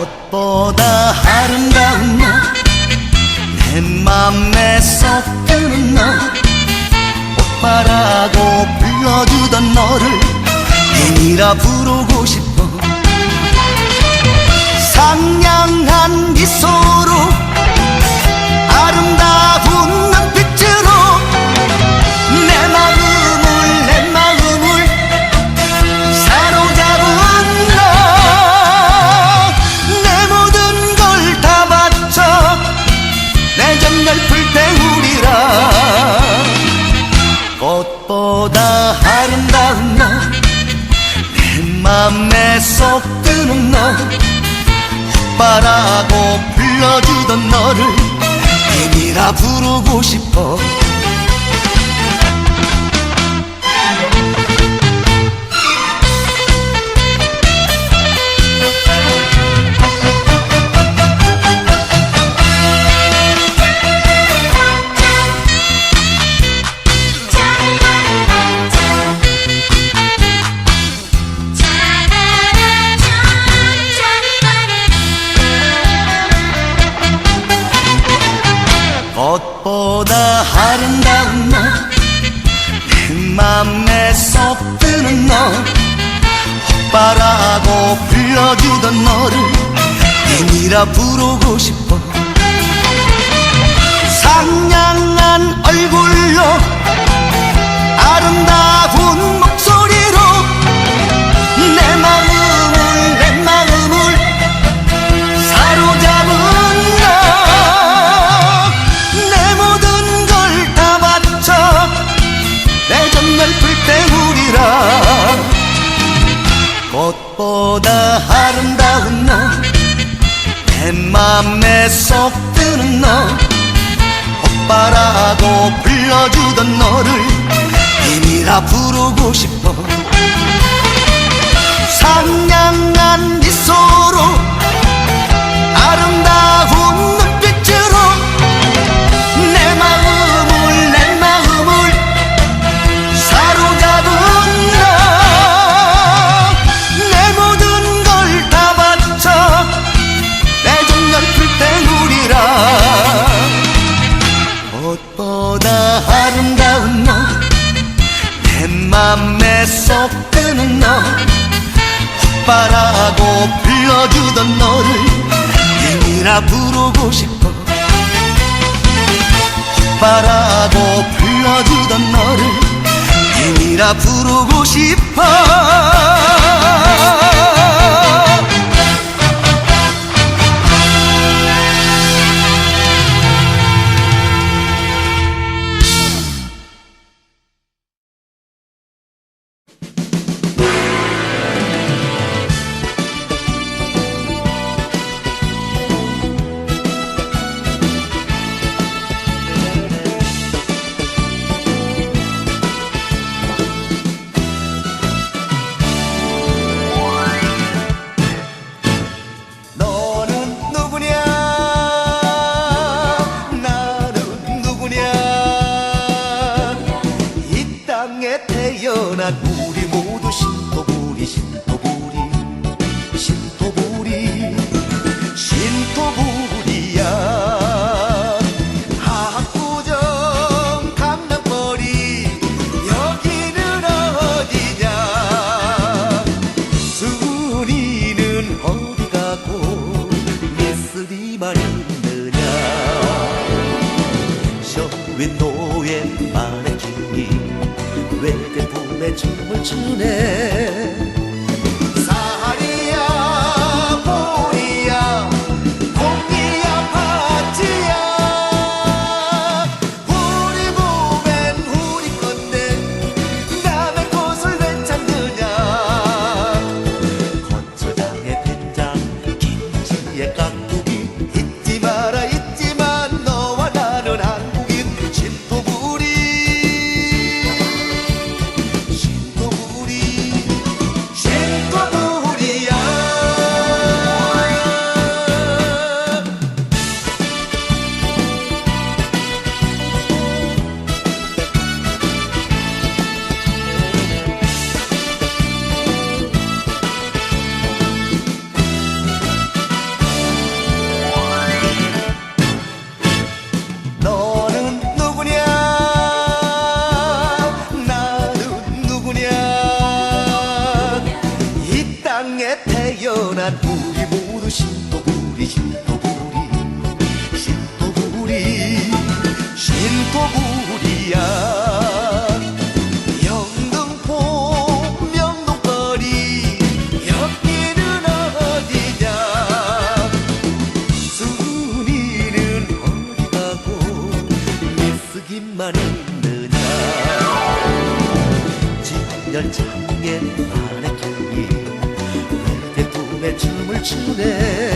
꽃보다 아름다운 너내 맘에 쏙 드는 너 오빠라고 불러주던 너를 팬이라 부르고 싶어 맘에 쏙 드는 너 오빠라고 불러주던 너를 애니라 부르고 싶어 꽃보다 아름다운 너 내 맘에 쏙 드는 너 오빠라고 불러주던 너를 애니라 부르고 싶어 맘에 쏙 드는 너 오빠라고 불러주던 너를 애니라 부르고 싶어 맘에 쏙 드는 너 오빠라고 불러주던 너를 애니라 부르고 싶어. 오빠라고 불러주던 너를 애니라 부르고 싶어 순이는 어디 가고 미쓰리만 있느냐? 쇼윈도에 마네킹이 외대품에 춤을 추네 신토부리야. 영등포 명동거리 여기는 어디냐. 순이는 어디 가고 미쓰기만 있느냐. 진열창에 마네킹이 내 품에 춤을 추네